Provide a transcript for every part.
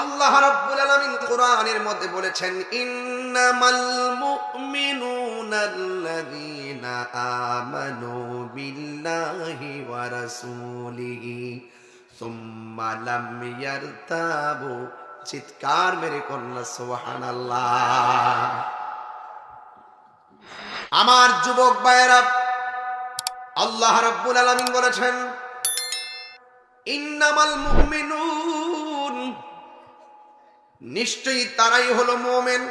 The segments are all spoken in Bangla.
আল্লাহ রাব্বুল আলামিন কোরআনের মধ্যে বলেছেন, ইন্নামাল মুমিনুনাল্লাযীনা আমানু বিল্লাহি ওয়া রাসূলিহি, সুম্মা লাম ইয়ারতাবু। চিৎকার মেরে কন্যা, সুবহানাল্লাহ। আমার যুবক ভাইয়েরা, আল্লাহ রাব্বুল আলামিন বলেছেন, ইন্নামাল মুমিনুন নিশ্চয়ই তারাই হলো মোমেন।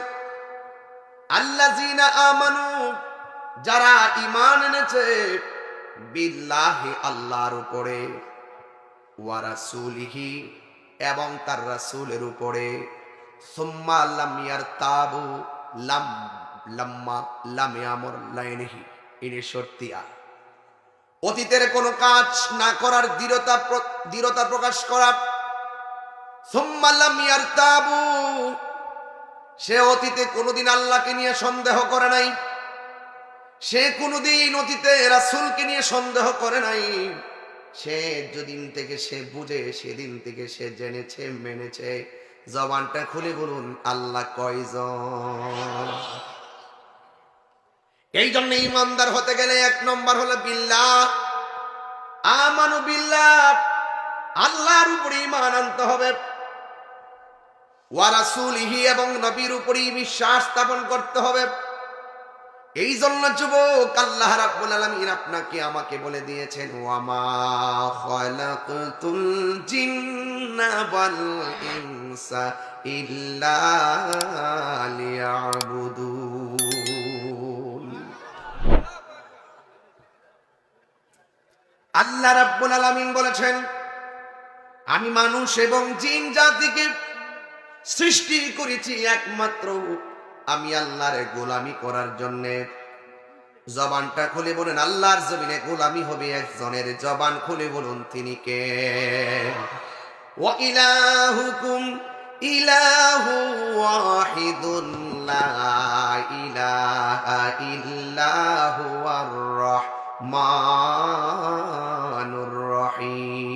আল্লাযীনা আমানু, যারা ইমান এনেছে, বিল্লাহি আল্লাহর উপরে, ওয়া রাসূলিহি এবং তার রাসূলের উপরে। সুম্মা লাম ইয়ারতাবু, লাম, লাম্মা, লাম ইয়ামর লাইনহি। ইনি শর্তিয়া অতীতের কোনো কাজ না করার দৃঢ়তা দৃঢ়তা প্রকাশ করা সে অতীতে কোনোদিন আল্লাহকে নিয়ে সন্দেহ করে নাই। সে কোনোদিন অতীতে রাসূলকে নিয়ে সন্দেহ করে নাই। সে যেদিন থেকে সে বুঝে, সেদিন থেকে সে জেনেছে, মেনেছে। জবানটা খুলে বলুন, আল্লাহ কয়জন? এই জন্য ইমানদার হতে গেলে এক নম্বর হলো বিল্লাহ। আমানু বিল্লাহ। আল্লাহর উপরে ইমান আনতে হবে। ওয়ারাসুলিহি এবং নবীর উপরেই বিশ্বাস স্থাপন করতে হবে। এই জন্য যুবক আল্লাহ রাব্বুল আলামিন আপনাকে আমাকে বলে দিয়েছেন ওয়ামা খালাকতুল জিন্না ওয়াল ইনসা ইল্লা লিয়াবুদুন। আল্লাহ রাব্বুল আলামিন বলেছেন, আমি মানুষ এবং জিন জাতিকে সৃষ্টি করেছি একমাত্র আমি আল্লাহর গোলামি করার জন্য। জবানটা খুলে বলুন, আল্লাহর জমিনে গোলামি হবে একজনের। জবান খুলে বলুন, তিনি কে? ইলাহুকুম, ইলাহু ওয়াহিদুন, লা ইলাহা ইল্লা হুয়ার রহমানুর রহিম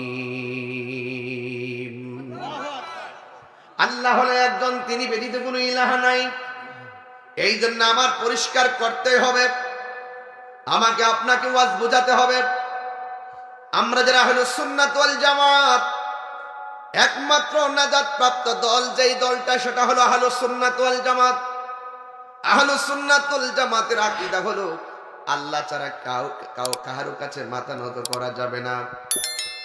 আল্লাহ হলো একজন, তিনি ব্যতীত কোনো ইলাহা নাই। এই জন্য আমার পরিষ্কার করতে হবে। আমাকে আপনাকে ওয়াজ বোঝাতে হবে। আমরা যারা হলো সুন্নাত জামাত, একমাত্র নাজাত প্রাপ্ত দল, যেই দলটা, সেটা হলো আহলো সুন্নাত জামাত। আহলো সুন্নাতুল জামাতের আকীদা হলো, আল্লাহ ছাড়া কাউ কাউ, কাহারো কাছে মাথা নত করা যাবে না।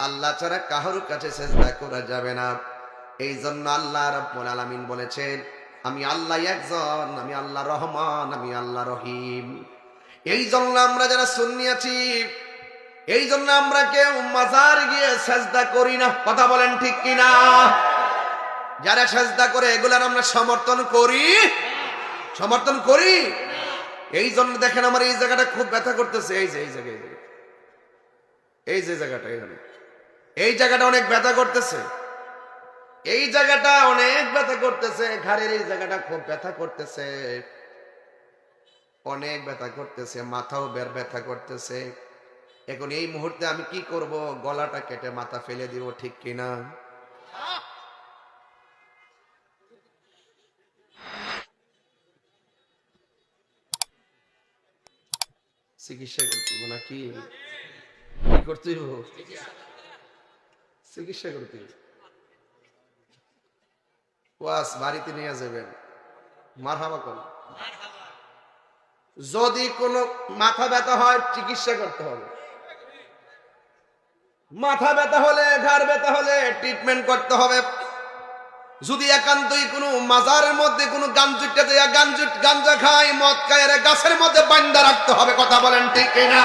আল্লাহ ছাড়া কাহারো কাছে চেষ্টা করা যাবে না। এই জন্য আল্লাহ রাব্বুল আলামিন বলেছেন, আমি আল্লাহ একজন, আমি আল্লাহ রহমান, আমি আল্লাহ রহিম। এই জন্য আমরা যারা সুন্নি আছি এই জন্য আমরা কেউ মাজার গিয়ে সেজদা করি না। কথা বলেন ঠিক কিনা? যারা সেজদা করে, এগুলার আমরা সমর্থন করি? সমর্থন করি? এই জন্য দেখেন আমার এই জায়গাটা খুব ব্যথা করতেছে। এই যে, এই জায়গায় এই জায়গায়। এই যে জায়গাটা এখানে এই জায়গাটা অনেক ব্যথা করতেছে। এই জায়গাটা অনেক ব্যথা করতেছে, ঘাড়ের এই জায়গাটা খুব ব্যথা করতেছে। অনেক ব্যথা করতেছে, মাথাও বের ব্যথা করতেছে। এখন এই মুহূর্তে আমি কি করব? গলাটা কেটে মাথা ফেলে দিব, ঠিক কিনা? চিকিৎসা করতে নাকি? কি করতে? চিকিৎসা। করতে। ওয়াস, বাড়িতে নিয়ে যাবেন। মারহাবা করুন। যদি কোনো মাথা ব্যথা হয়, চিকিৎসা করতে হবে। মাথা ব্যথা হলে, ঘাড় ব্যথা হলে ট্রিটমেন্ট করতে হবে। যদি একান্তই কোনো মাজারের মধ্যে কোনো গাঞ্জুটটা দেয়া, গাঞ্জুট, গাঞ্জা খায়, মদ খায় গাছের মধ্যে বান্দা রাখতে হবে, কথা বলেন ঠিক না?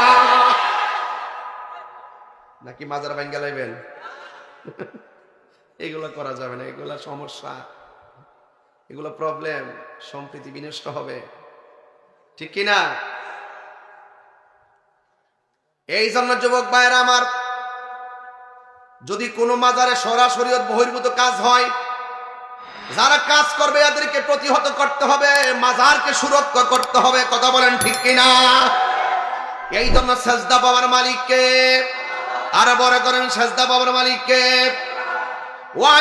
নাকি মাজার বাঙ্গা লাইবেন? এগুলো করা যাবে না, এগুলা সমস্যা। এগুলো প্রবলেম সম্প্রীতি বিনষ্ট হবে। ঠিক কিনা এই জন্য যুবক ভাইয়েরা আমার, যদি কোনো মাজারে সরাসরি বহির্ভূত কাজ হয়, যারা কাজ করবে এদেরকে প্রতিহত করতে হবে, মাজারকে সুরক্ষা করতে হবে, কথা বলেন ঠিক কিনা এই জন্য সেজদা বাবার মালিককে, আর বড় করেন সেজদা বাবার মালিককে, ওয়া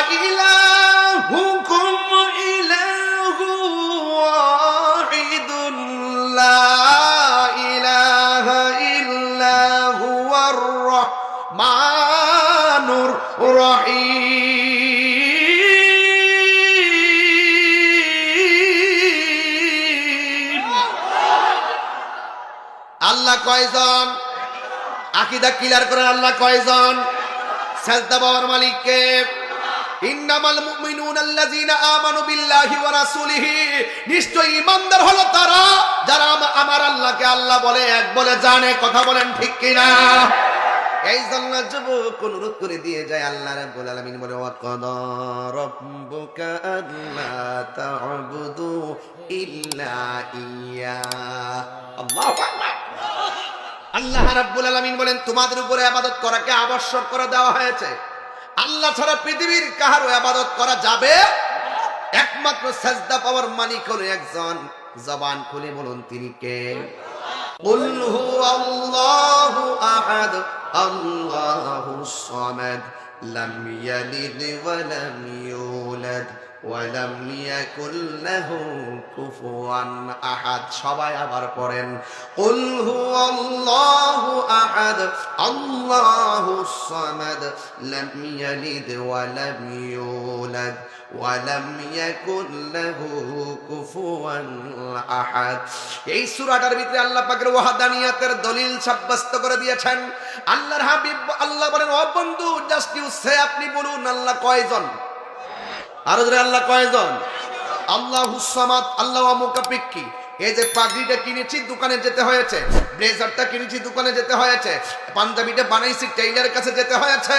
কয়জন? আকিদা ক্লিয়ার করেন আল্লাহ কয়জন? সাজদা পাওয়ার মালিককে ইন্নামাল মুমিনুন আমানু বিল্লাহি ওয়া রাসূলিহি। নিশ্চয় ঈমানদার হলো তারা, যারা আমার আল্লাহকে আল্লাহ বলে, এক বলে জানে, কথা বলেন ঠিক কিনা? এই জন্য যুবক অনুরোধ করে দিয়ে যায় আল্লাহ রাব্বুল আলামিন বলে, ওয়া রাব্বুকা আল্লা তা'বুদু ইল্লা ইয়্যা আল্লাহু আকবার। আল্লাহ রাব্বুল আলামিন বলেন তোমাদের উপরে আবাদত করাকে আবশ্যক করে দেওয়া হয়েছে আল্লাহ ছাড়া পৃথিবীর কাহারও আবাদত করা যাবে একমাত্র সাজদা পাওয়ার মালিক হলো একজন জবান খুলে বলুন তিনি কে قل هو الله أحد الله الصمد لم يلد ولم يولد ওয়ালাম ইয়াকুল লাহু কুফুয়ান আহাদ। সবাই আবার পড়েন, কুল হুয়াল্লাহু আহাদ আল্লাহুস সামাদ, লাম ইয়ালিদ ওয়া ইউলাদ ওয়ালাম ইয়াকুল লাহু কুফুয়ান আহাদ। এই সূরাটার ভিতরে আল্লাহ পাকের ওয়াহদানিয়াতের দলিল সাব্যস্ত করে দিয়েছেন। আল্লাহর হাবিব, আল্লাহ বলেন, ও বন্ধু জাস্ট ইউ সে আপনি বলুন, আল্লাহ কয়জন? আরও ধরে আল্লাহ কয়জন? আল্লাহ হুসামাদ আল্লাহ মুকাপিক্কি এই যে পাগড়িটা কিনেছি, দোকানে যেতে হয়েছে। ব্লেজারটা কিনেছি, দোকানে যেতে হয়েছে। পাঞ্জাবিটা বানাইছি, টেইলারের কাছে যেতে হয়েছে।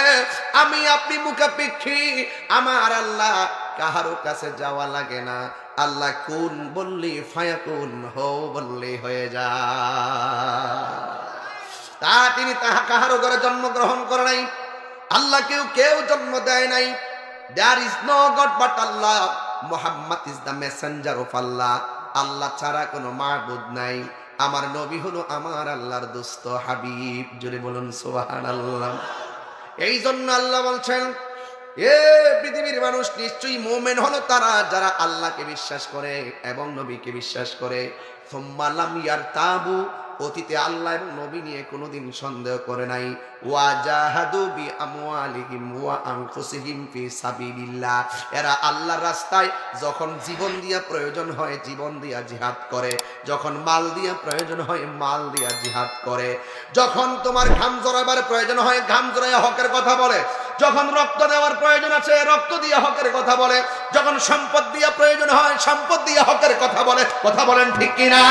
আমি আপনি মুখাপেক্ষী আমার আল্লাহ কাহারো কাছে যাওয়া লাগে না। আল্লাহ কোন বললি, ফায়া কোন হো বললি হয়ে যা। তা তিনি তাহা কাহারও ঘরে জন্মগ্রহণ করে নাই। আল্লাহ কেউ কেউ জন্ম দেয় নাই। There is no God but Allah Muhammad is the messenger of Allah Allah ছাড়া কোনো মাহবুদ নাই। আমার নবী হলো আমার আল্লাহর দোস্ত, হাবিব। জুড়ে বলুন সোহান আল্লাহ এই জন্য আল্লাহ বলছেন, এ পৃথিবীর মানুষ নিশ্চয়ই মোমেন হলো তারা যারা আল্লাহকে বিশ্বাস করে এবং নবীকে বিশ্বাস করে। সোম্মালাম ইয়ার তাবু অতীতে আল্লাহ এবং নবী নিয়ে কোনোদিন সন্দেহ করে নাই। ওয়া জাহাদু বি আমওয়ালিহিম ওয়া আনফুসিহিম ফি সাবিলিল্লাহ। এরা আল্লাহর রাস্তায় যখন জীবন দিয়া প্রয়োজন হয় জীবন দিয়া জিহাদ করে। যখন মাল দিয়া প্রয়োজন হয় মাল দিয়া জিহাদ করে। যখন তোমার ঘাম জড়াবার প্রয়োজন হয় ঘাম জড়াইয়া হকের কথা বলে। যখন রক্ত দেওয়ার প্রয়োজন আছে রক্ত দিয়ে হকের কথা বলে। যখন সম্পদ দিয়া প্রয়োজন হয় সম্পদ দিয়ে হকের কথা বলে। কথা বলেন ঠিক কিনা?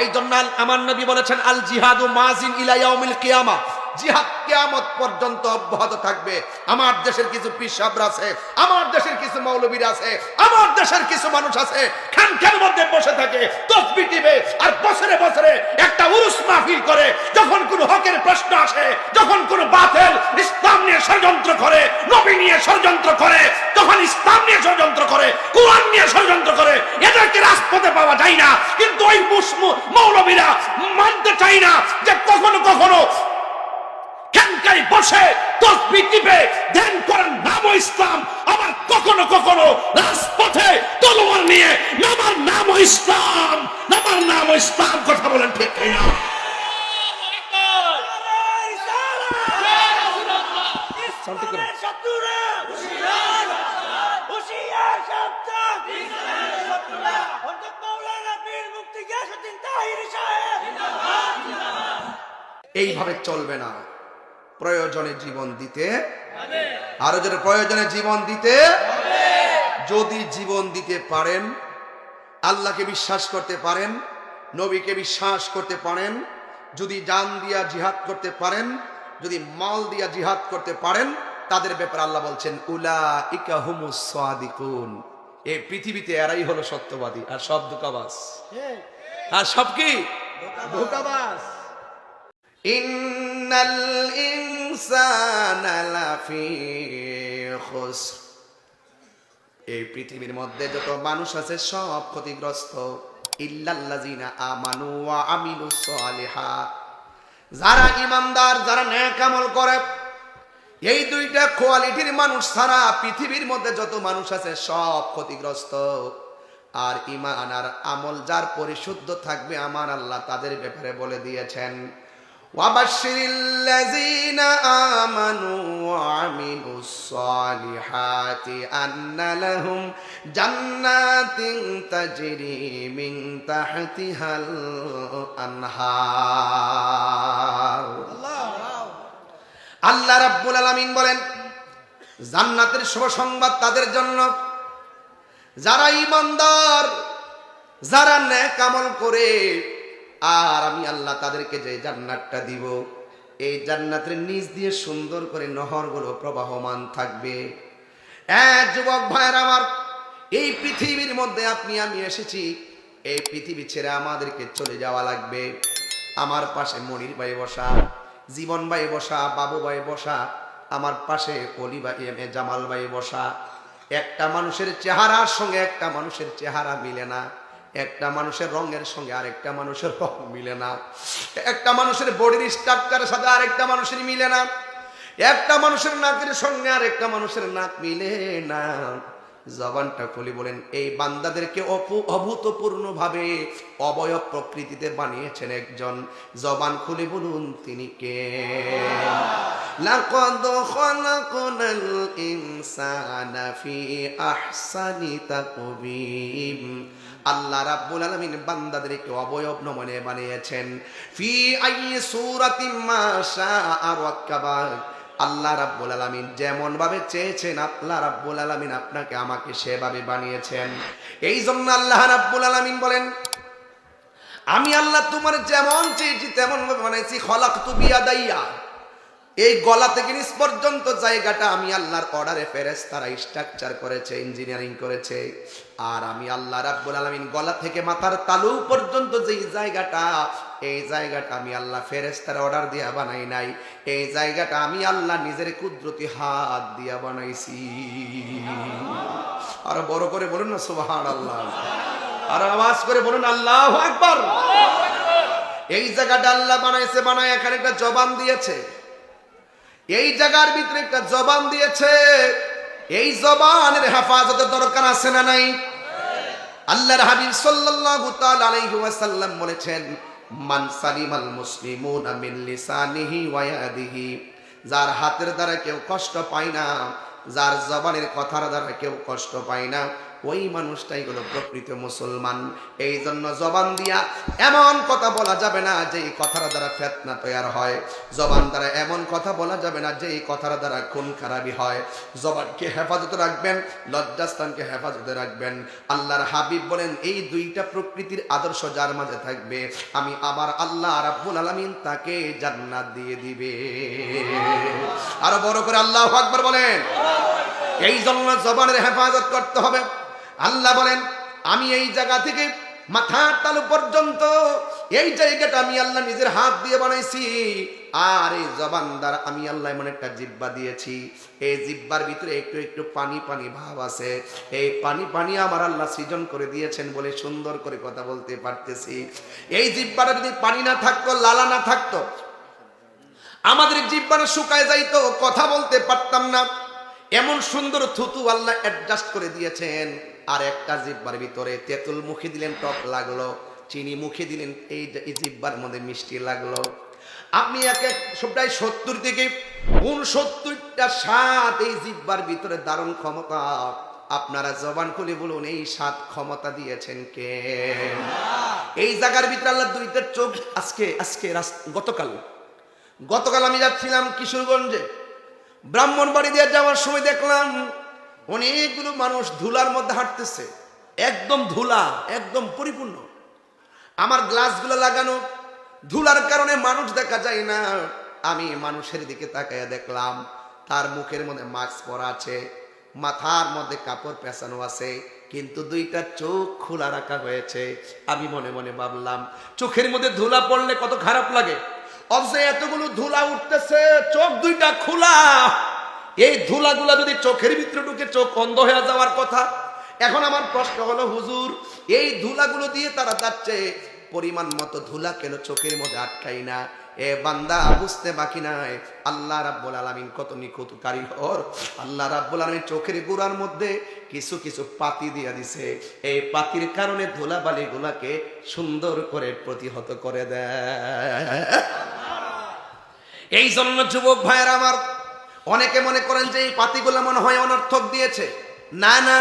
এই জন্য আমার নবী বলেছেন আল জিহাদু মাজিন ইলা ইয়াউমিল কিয়ামা। জিহাদ কিয়ামত পর্যন্ত অব্যাহত থাকবে। আমার দেশের কিছু পিসাবরা আছে, আমার দেশের কিছু মৌলবীরা আছে, আমার দেশের কিছু মানুষ আছে খানখানের মধ্যে বসে থাকে, তসবি আর বছরে বছরে একটা উরুস মাহফিল করে, যখন কোনো হকের প্রশ্ন আসে, যখন কোনো বাতিল ইসলাম নিয়ে ষড়যন্ত্র করে, নবী নিয়ে ষড়যন্ত্র করে, যখন ইসলাম নিয়ে ষড়যন্ত্র করে, কোরআন নিয়ে ষড়যন্ত্র করে, এদেরকে রাজপথে পাওয়া যায় না। কিন্তু ওই মৌলবীরা মানতে চাই না যে কখনো কখনো কেনকাই বসে তসবি টিপে, ধ্যান করার নাম ইসলাম। আবার কখনো কখনো রাজপথে তলোয়ার নিয়ে, নামার নাম ইসলাম, নামার নাম ইসলাম। কথা বলেন ঠিক কিনা? শান্তি। এইভাবে চলবে না। প্রয়োজনে জীবন দিতে আরও যদি প্রয়োজনে জীবন দিতে যদি জীবন দিতে পারেন আল্লাহকে বিশ্বাস করতে পারেন নবীকে বিশ্বাস করতে পারেন যদি জান দিয়া জিহাদ করতে পারেন যদি মাল দিয়া জিহাদ করতে পারেন তাদের ব্যাপারে আল্লাহ বলছেন উলা ইকা হুমুস সাদিকুন। এই পৃথিবীতে এরাই হলো সত্যবাদী। আর সব দুকাবাস আর সব কি? ধোকাবাজ ইন্নাল ইনসানা লাফি খুসর এই পৃথিবীর মধ্যে যত মানুষ আছে সব ক্ষতিগ্রস্ত। ইল্লাল্লাযিনা আমানু ওয়া আমিলুস সালিহাত যারা ইমানদার যারা নেক আমল করে, এই দুইটা কোয়ালিটির মানুষ ছাড়া পৃথিবীর মধ্যে যত মানুষ আছে সব ক্ষতিগ্রস্ত। আর ইমান আর আমল যার পরিশুদ্ধ থাকবে, আমার আল্লাহ তাদের ব্যাপারে বলে দিয়েছেন। وبشر الذين آمنوا وعملوا الصالحات أن لهم جنات تجري من تحتها الأنهار আল্লাহ রাব্বুল আলামিন বলেন জান্নাতের শুভ সংবাদ তাদের জন্য যারা ইমানদার যারা নেক আমল করে আর আমি আল্লাহ তাদেরকে যে জান্নাতটা দিব, এই জান্নাতের নিচ দিয়ে সুন্দর করে নহরগুলো প্রবাহমান থাকবে। এক যুবক ভাইয়ের আমার, এই পৃথিবীর মধ্যে আপনি, আমি এসেছি, এই পৃথিবী ছেড়ে আমাদেরকে চলে যাওয়া লাগবে। আমার পাশে মনির ভাই বসা, জীবন ভাই বসা, বাবু ভাই বসা, আমার পাশে অলি ভাই, এম এ জামাল ভাই বসা। একটা মানুষের চেহারার সঙ্গে একটা মানুষের চেহারা মিলে না। একটা মানুষের রঙের সঙ্গে আরেকটা মানুষের রং মিলে না। একটা মানুষের বডির স্ট্রাকচারের সাথে আরেকটা মানুষের মিলে না। একটা মানুষের নাকের সঙ্গে আরেকটা মানুষের নাক মিলে না। জবানটা খুলি বলেন, এই বান্দাদেরকে অপু অভূতপূর্ণ ভাবে অবয়ব প্রকৃতিতে বানিয়েছেন একজন। জবান খুলে বলুন, তিনি কে? লাকাদ খালাকনাল ইনসানা ফি আহসানি তাকবীম আল্লাহ রাব্বুল আলামিন বান্দাদেরকে অবয়ব নমনে বানিয়েছেন। ফি আইয়ি সূরাতিম মা শাআ রাক্কাবা। আল্লাহ রাব্বুল আলামিন যেমন ভাবে চেয়েছেন আল্লাহ রাব্বুল আলামিন আপনাকে আমাকে সেভাবে বানিয়েছেন। এই জন্য আল্লাহ রাব্বুল আলামিন বলেন, আমি আল্লাহ তোমার যেমন চেয়েছি তেমন ভাবে বানাইছি খলাক তু বিয়াদাইয়া। এই গলা থেকে নিচ পর্যন্ত জায়গাটা আমি আল্লাহর অর্ডারে ফেরেস তারা স্ট্রাকচার করেছে ইঞ্জিনিয়ারিং করেছে। আর আমি আল্লাহ রাব্বুল আলামিন গলা থেকে মাথার তালু পর্যন্ত যেই জায়গাটা, এই জায়গাটা আমি আল্লাহ ফেরেস্তার অর্ডার দিয়া বানাই নাই। এই জায়গাটা আমি আল্লাহ নিজের কুদরতি হাত দিয়া বানাইছি। আর বড় করে বলুন না সুবহান আল্লাহ আর আওয়াজ করে বলুন, আল্লাহ আকবার। এই জায়গাটা আল্লাহ বানাইছে বানায় এখানে একটা জবান দিয়েছে। এই জায়গার ভিতরে একটা জবান দিয়েছে। এই জবানের হেফাজতের দরকার আছে না নাই? আল্লাহর হাবিব সাল্লাল্লাহু তাআলা আলাইহি ওয়াসাল্লাম বলেছেন, মান সালিমাল মুসলিমুনা মিন লিসানিহি ওয়া ইয়াদিহি। যার হাতের দ্বারা কেউ কষ্ট পায় না, যার জবানের কথার দ্বারা কেউ কষ্ট পায় না। ওই মানুষটাই হলো প্রকৃত মুসলমান। এই জন্য জবান দিয়া এমন কথা বলা যাবে না যে এই কথার দ্বারা ফেতনা তৈয়ার হয়। জবান দ্বারা এমন কথা বলা যাবে না যে এই কথার দ্বারা খুন খারাপি হয়। জবানকে হেফাজতে রাখবেন, লজ্জাস্থানকে হেফাজতে রাখবেন। আল্লাহর হাবিব বলেন, এই দুইটা প্রকৃতির আদর্শ যার মাঝে থাকবে, আমি আবার আল্লাহ রাব্বুল আলামিন তাকে জান্নাত দিয়ে দিবে। আরও বড় করে আল্লাহ আকবার বলেন। এই জন্য জবানের হেফাজত করতে হবে। আল্লাহ বলেন, আমি এই জায়গা থেকে মাথার তালু পর্যন্ত এই জায়গাটা আমি আল্লাহ নিজের হাত দিয়ে বানাইছি। আর এই জবান দ্বারা আমি আল্লাহ এমন একটা জিব্বা দিয়েছি। এই জিব্বার ভিতরে একটু একটু পানি পানি ভাব আছে। এই পানি পানি আমার আল্লাহ সৃজন করে দিয়েছেন বলে সুন্দর করে কথা বলতে পারতেছি। এই জিব্বাটা যদি পানি না থাকতো, লালা না থাকতো, আমাদের জিব্বাটা শুকায় যাইতো, কথা বলতে পারতাম না। এমন সুন্দর থুতু আল্লাহ অ্যাডজাস্ট করে দিয়েছেন। আর একটা জিব্বার ভিতরে তেঁতুল মুখে দিলেন, টক লাগল। চিনি মুখে দিলেন, এই জিব্বার মধ্যে মিষ্টি লাগল। আপনি এক এক, সবটাই সত্তর থেকে উনসত্তরটা স্বাদ এই জিব্বার ভিতরে দারুণ ক্ষমতা। আপনারা জবান খুলে বলুন, এই সাত ক্ষমতা দিয়েছেন কে? এই জায়গার ভিতরে আল্লাহ দুইটা চোখ আজকে আজকে গতকাল। গতকাল আমি যাচ্ছিলাম কিশোরগঞ্জে। ব্রাহ্মণবাড়ি দিয়ে যাওয়ার সময় দেখলাম অনেকগুলো মানুষ ধুলার মধ্যে হাঁটতেছে। একদম ধুলা, একদম পরিপূর্ণ। আমার গ্লাসগুলো লাগানো, ধুলার কারণে মানুষ দেখা যায় না। আমি মানুষের দিকে তাকাইয়া দেখলাম, তার মুখের মধ্যে মাস্ক পরা আছে, মাথার মধ্যে কাপড় পেঁচানো আছে, কিন্তু দুইটা চোখ খোলা রাখা হয়েছে। আমি মনে মনে ভাবলাম, চোখের মধ্যে ধুলা পড়লে কত খারাপ লাগে। অথচ এতগুলো ধুলা উঠতেছে, চোখ দুইটা খোলা। এই ধুলাগুলা যদি চোখের ভিতরে ঢুকে চোখ অন্ধ হয়ে যাওয়ার কথা, এখন আমার প্রশ্ন হলো, হুজুর, এই ধুলাগুলো দিয়ে তারা যাচ্ছে পরিমাণ মতো ধুলা কেন চোখের মধ্যে আটকাই না? এ বান্দা বুঝতে বাকি নাই। আল্লাহ রাব্বুল আলামিন কত নিখুঁত কারিগর আল্লাহ রাব্বুল আলামিন চোখের গুড়ার মধ্যে কিছু কিছু পাতি দিয়া দিছে। এই পাতির কারণে ধুলাবালি গুলাকে সুন্দর করে প্রতিহত করে দেয়। এই জন্য যুবক ভাইয়ের আমার অনেকে মনে করেন যে এই পাতিগুলো মনে হয় অনর্থক দিয়েছে। না না,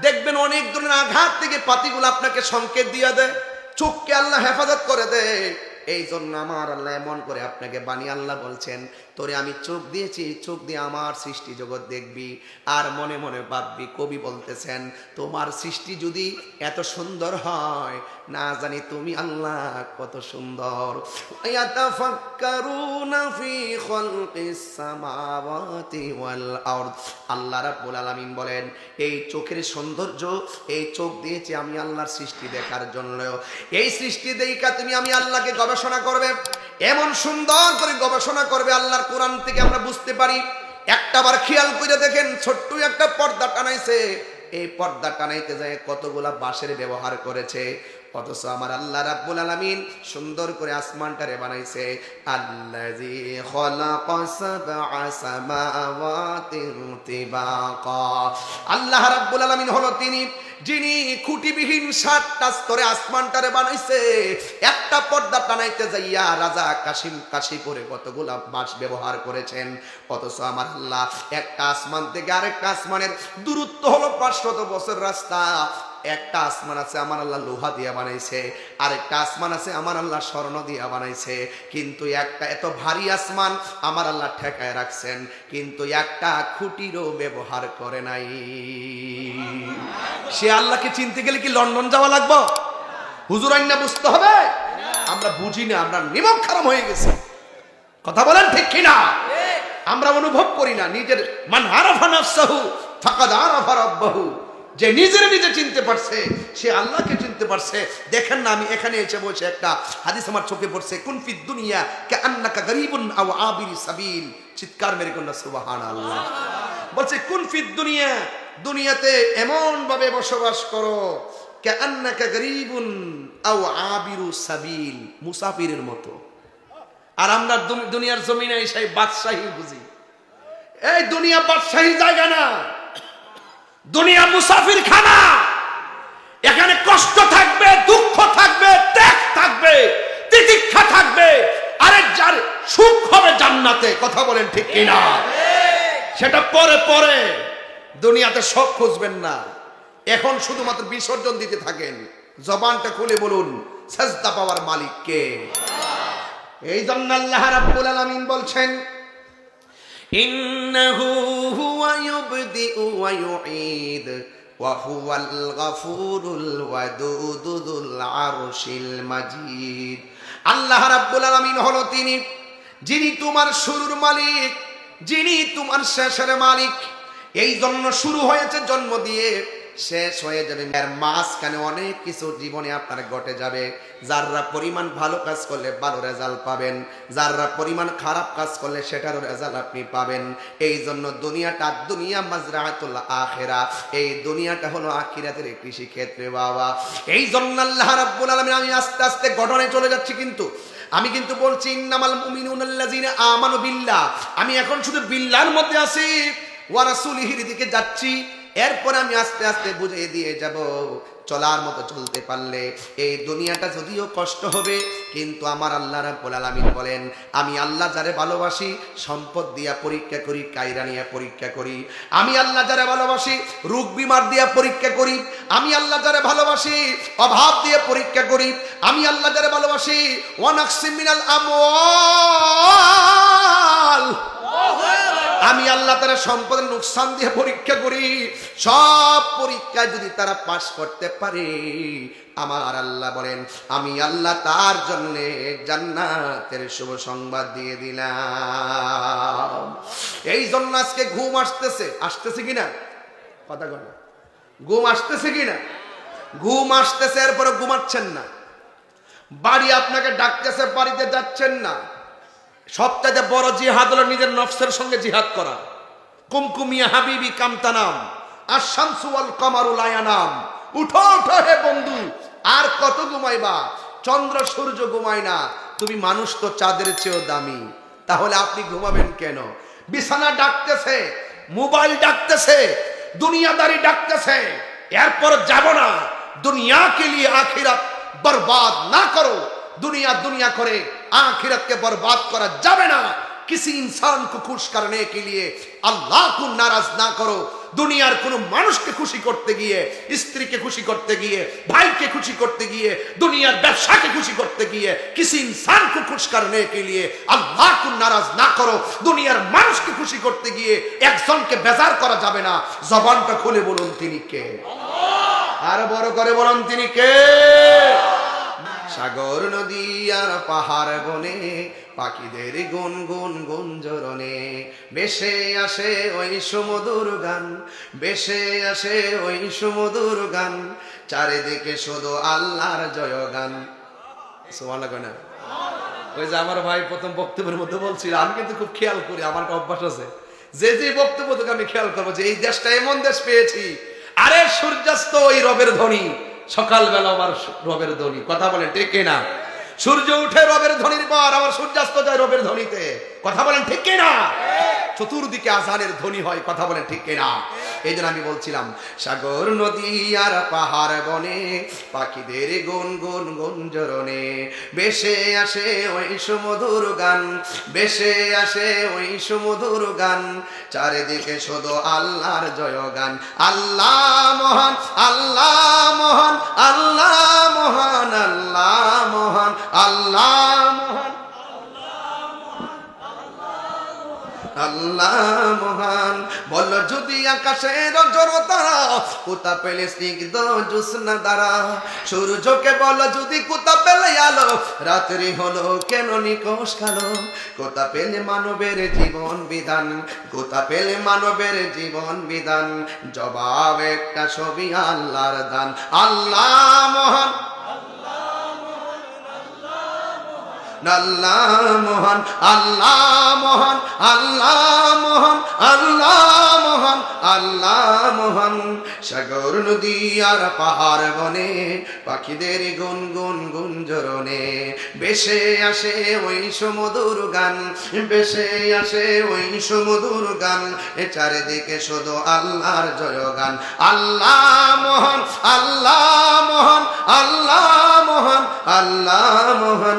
দেখবেন অনেক ধরনের আঘাত থেকে পাতিগুলো আপনাকে সংকেত দিয়ে দেয়, চোখকে আল্লাহ হেফাজত করে দেয়। এই জন্য আমার আল্লাহ এমন করে আপনাকে বানিয়ে আল্লাহ বলছেন তোরে আমি চোখ দিয়েছি, চোখ দিয়ে আমার সৃষ্টি জগৎ দেখবি। আর মনে মনে ভাববি, কবি বলতেছেন, তোমার সৃষ্টি যদি এত সুন্দর হয়, না জানি তুমি আল্লাহ কত সুন্দর। আল্লাহ রাব্বুল আলামিন বলেন, এই চোখের সৌন্দর্য, এই চোখ দিয়েছি আমি আল্লাহর সৃষ্টি দেখার জন্য। এই সৃষ্টি দেখা তুমি আমি আল্লাহকে গবেষণা করবে। এমন সুন্দর করে গবেষণা করবে আল্লাহর কোরআন থেকে আমরা বুঝতে পারি একটাবার খেয়াল করে দেখেন ছোট্ট একটা পর্দা টানাইছে। এই পর্দা টানাইতে যায় কতগুলা বাঁশের ব্যবহার করেছে অথচ আমার আল্লাহ রাব্বুল আলামিন সুন্দর করে আসমানটারে বানাইছে, আল্লাযী খালাকা সাবআ সামাওয়াতিন তিবাকা। আল্লাহ রাব্বুল আলামিন হলো তিনি, যিনি খুঁটিবিহীন সাতটা স্তরে আসমানটারে বানাইছে। একটা পর্দা টানাইতে যাইয়া রাজা কাশিম কাশিপুরে কতগুলা বাঁশ ব্যবহার করেছেন। অথচ আমার আল্লাহ একটা আসমান থেকে আরেকটা আসমানের দূরত্ব হলো পাঁচশত বছর রাস্তা। একটা আসমান আছে আমার আল্লাহ লোহা দিয়া বানাইছে। আর একটা আসমান আছে আমার আল্লাহ স্বর্ণ দিয়া বানাইছে। কিন্তু একটা এত ভারী আসমান আমার আল্লাহ ঠেকায় রাখছেন কিন্তু একটা খুঁটিরও ব্যবহার করে নাই। সে আল্লাহকে চিনতে গেলে কি লন্ডন যাওয়া লাগবো? হুজুর আইনা বুঝতে হবে? আমরা বুঝি না আমরা নিমক খারাপ হয়ে গেছি। কথা বলেন ঠিক কিনা? আমরা অনুভব করি না নিজের মান হারাফা নাফসাহু ফাকাদ আরাফা রাব্বাহু। যে নিজের নিজে চিনতে পারছে, সে আল্লাহকে চিনতে পারছে। দেখেন না, আমি এখানে এসে বসে একটা হাদিস আমার চোখে পড়ছে। কুন ফিদ দুনিয়া কে আন্নাকা গরিবুন আও আবিরি সাবিল। চিৎকার মেরে কন্যা, সুবহানাল্লাহ। বলছে, কুন ফিদ দুনিয়া? দুনিয়াতে এমন ভাবে বসবাস করো কে আন্নাকা গরিবুন আও আবিরু সাবিল। মুসাফিরের মতো। আর আমরা দুনিয়ার জমিনে এসে বাদশাহী বুঝি। এই দুনিয়া বাদশাহী জায়গা না। দুনিয়া মুসাফির খানা এখানে কষ্ট থাকবে, দুঃখ থাকবে, ত্যাগ থাকবে, তিতিক্ষা থাকবে। আরে যার সুখ হবে জান্নাতে, কথা বলেন ঠিক কিনা? সেটা পরে পরে। দুনিয়াতে সব খুঁজবেন না। এখন শুধুমাত্র বিসর্জন দিতে থাকেন। জবানটা খুলে বলুন, সাজদা পাওয়ার মালিককে। এই জন্য আল্লাহ রাব্বুল আলামিন বলছেন আল্লাহ রাব্বুল আলামিন হলো তিনি, যিনি তোমার শুরুর মালিক, যিনি তোমার শেষের মালিক। এই জন্য শুরু হয়েছে জন্ম দিয়ে। শেষ হয়ে যাবে এর মাঝখানে অনেক কিছু জীবনে আপনার ঘটে যাবে। যাররা পরিমাণ ভালো কাজ করলে ভালো রেজাল্ট পাবেন। যাররা পরিমাণ খারাপ কাজ করলে সেটারও রেজাল্ট আপনি পাবেন। এই জন্য দুনিয়াটা দুনিয়া মাজরাতুল আখেরা। এই দুনিয়াটা হলো আখিরাতের কৃষি ক্ষেত্রে বাবা। এই জন্য আল্লাহ রাব্বুল আলামিন, আমি আস্তে আস্তে ঘটনায় চলে যাচ্ছি কিন্তু। আমি কিন্তু বলছি, ইন্নামাল মুমিনুনাল্লাযিনা আমানু বিল্লাহ। আমি এখন শুধু বিল্লাহর মধ্যে আছি। ওয়া রাসূলিহির দিকে যাচ্ছি। এরপর আমি আস্তে আস্তে বুঝিয়ে দিয়ে যাব, চলার মতো চলতে পারলে। এই দুনিয়াটা যদিও কষ্ট হবে, কিন্তু আমার আল্লাহ রাব্বুল আলামিন বলেন, আমি আল্লাহ যারে ভালোবাসি, সম্পদ দিয়া পরীক্ষা করি, কায়রা নিয়ে পরীক্ষা করি। আমি আল্লাহ যারে ভালোবাসি, রোগ বিমার দিয়া পরীক্ষা করি। আমি আল্লাহ যারে ভালোবাসি, অভাব দিয়ে পরীক্ষা করি। আমি আল্লাহ যারে ভালোবাসি ওয়ানাকসিম মিনাল আমওয়াল আমি আল্লাহ তারা সম্পদের নুকসান দিয়ে পরীক্ষা করি। সব পরীক্ষায় যদি তারা পাশ করতে পারে, আমার আল্লাহ বলেন, আমি আল্লাহ তার জন্য জান্নাতের শুভ সংবাদ দিয়ে দিলাম। এই জন্য আজকে ঘুম আসতেছে। আসতেছে কিনা কথা কর ঘুম আসতেছে কিনা ঘুম আসতেছে এরপরে ঘুমাচ্ছেন না। বাড়ি আপনাকে ডাকতেছে, বাড়িতে যাচ্ছেন না। সবচাইতে বড় জিহাদ হলো নিজের নফসের সঙ্গে জিহাদ করা। কুমকুমিয়া হাবিবি কামতানাম আর শামসুয়াল আয়ানাম উঠো উঠো হে বন্ধু, আর কত ঘুমাইবা? চন্দ্র, সূর্য ঘুমায় না, তুমি মানুষ তো চাঁদের চেয়েও দামি। তাহলে আপনি ঘুমাবেন কেন? বিছানা ডাকতেছে, মোবাইল ডাকতেছে, দুনিয়াদারি ডাকতেছে, এরপর যাব না। দুনিয়া কে লিয়ে আখিরাত বরবাদ না করো। দুনিয়া দুনিয়া করে আখিরাতকে বরবাদ করা যাবে না किसी इंसान को खुश करने के लिए আল্লাহ को नाराज ना करो দুনিয়ার কোনো মানুষকে খুশি করতে গিয়ে স্ত্রীকে খুশি করতে গিয়ে ভাইকে খুশি করতে গিয়ে দুনিয়ার ব্যবসাকে খুশি করতে গিয়ে किसी इंसान को खुश करने के लिए আল্লাহ को नाराज না করো দুনিয়ার মানুষকে খুশি করতে গিয়ে একজনকে বেজার করা যাবে না জবানটা খুলে বলুন তিনি কে আর বড় করে বলুন তিনি কে সাগর নদী আর পাহাড় বনে, পাখিদের গুন গুন গুঞ্জরণে বেশে আসে ওই সুমধুর গান, বেশে আসে ওই সুমধুর গান, চারিদিকে শুধু আল্লাহর জয় গান ওই যে আমার ভাই প্রথম বক্তব্যের মধ্যে বলছিল, আমি কিন্তু খুব খেয়াল করি, আমার অভ্যাস আছে। যে যে বক্তব্য আমি খেয়াল করব, যে এই দেশটা এমন দেশ পেয়েছি, আরে সূর্যাস্ত ওই রবের ধ্বনি। সকালবেলা আমার রবের ধ্বনি। কথা বলেন, ঠিক না? সূর্য উঠে রবের ধ্বনির পর আবার সূর্যাস্ত যায় রবের ধ্বনিতে। কথা বলেন, ঠিক না? চতুর্দিকে আজানের ধ্বনি হয়, কথা বলে ঠিক না এই জন্য আমি বলছিলাম, সাগর নদী আর পাহাড় বনে পাখিদের গুন গুন গুঞ্জরণে বেশে আসে ওই সুমধুর গান, বেশে আসে ওই সুমধুর গান। চারিদিকে শুধু আল্লাহর জয় গান আল্লাহ মহান আল্লাহ মহান আল্লাহ মহান আল্লাহ মহান আল্লাহ মহান। আল্লাহ মহান। বল যদি আকাশের জড়তারা কোথা পেলে স্নিগ্ধ জুসনা দ্বারা সূর্যকে বল যদি কোথা পেলে আলো, রাত্রি হলো কেন নিকোষ কালো? কোথা পেলে মানবের জীবন বিধান কোথা পেলে মানবের জীবন বিধান। জবাব একটা ছবি আল্লাহর দান। আল্লাহ মহান। আল্লাহ মহান, আল্লাহ মহান আল্লাহ মহান আল্লাহ মহান আল্লাহ মহান। সাগর, নদী আর পাহাড় বনে পাখিদের গুন গুন গুঞ্জরণে বেশে আসে ওই সমুদুর গান, বেশে আসে ওই সমুদুর গান। এ চারিদিকে শুধু আল্লাহর জয় গান আল্লাহ মহান আল্লাহ মহান আল্লাহ মহান